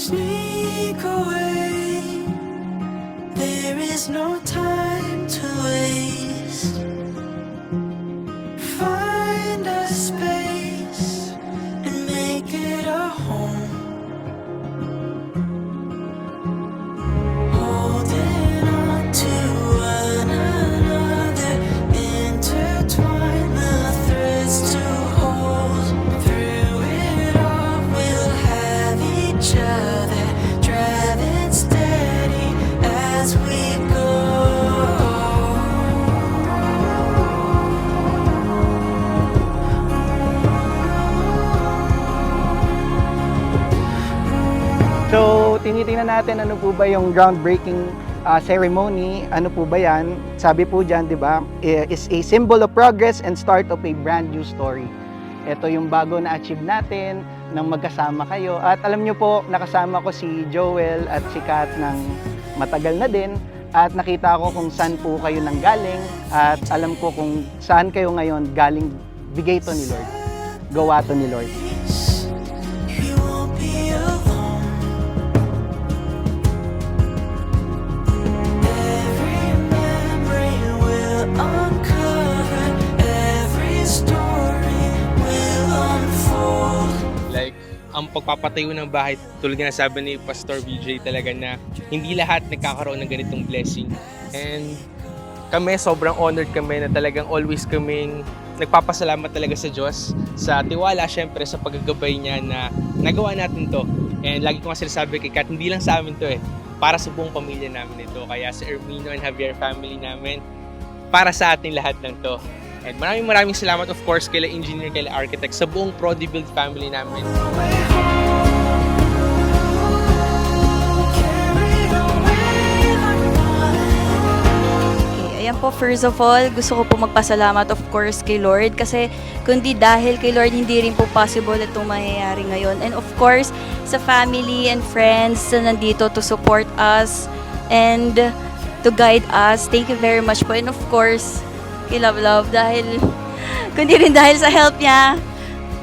sneak away. There is no time. So, tinitingnan natin ano po ba yung groundbreaking uh, ceremony. Ano po ba yan? Sabi po dyan, di ba, is a symbol of progress and start of a brand new story. Ito yung bago na achieve natin nang magkasama kayo. At alam nyo po, nakasama ko si Joel at si Kat ng matagal na din. At nakita ko kung saan po kayo nang galing. At alam ko kung saan kayo ngayon galing bigay to ni Lord. Gawa to ni Lord. Ang pagpapatayo ng bahay, tulad nga sabi ni Pastor BJ talaga na hindi lahat nagkakaroon ng ganitong blessing. And kami, sobrang honored kami na talagang always kaming nagpapasalamat talaga sa Diyos sa tiwala, syempre, sa paggagabay niya na nagawa natin to. And lagi ko nga sinasabi kay Kat, hindi lang sa amin to eh, para sa buong pamilya namin ito. Kaya sa Ermino and Javier family namin, para sa ating lahat ng to. And maraming maraming salamat of course kay engineer, kay architect, sa buong Prodi Build family namin. Okay, ayan po, first of all, gusto ko po magpasalamat of course kay Lord kasi kundi dahil kay Lord, hindi rin po possible itong mangyayari ngayon. And of course, sa family and friends na nandito to support us and to guide us. Thank you very much po. And of course, Love dahil kundi rin dahil sa help niya,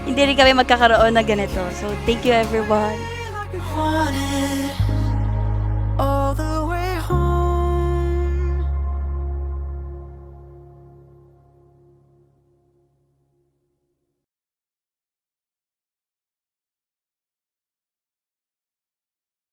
hindi rin kami magkakaroon na ganito. So, thank you everyone.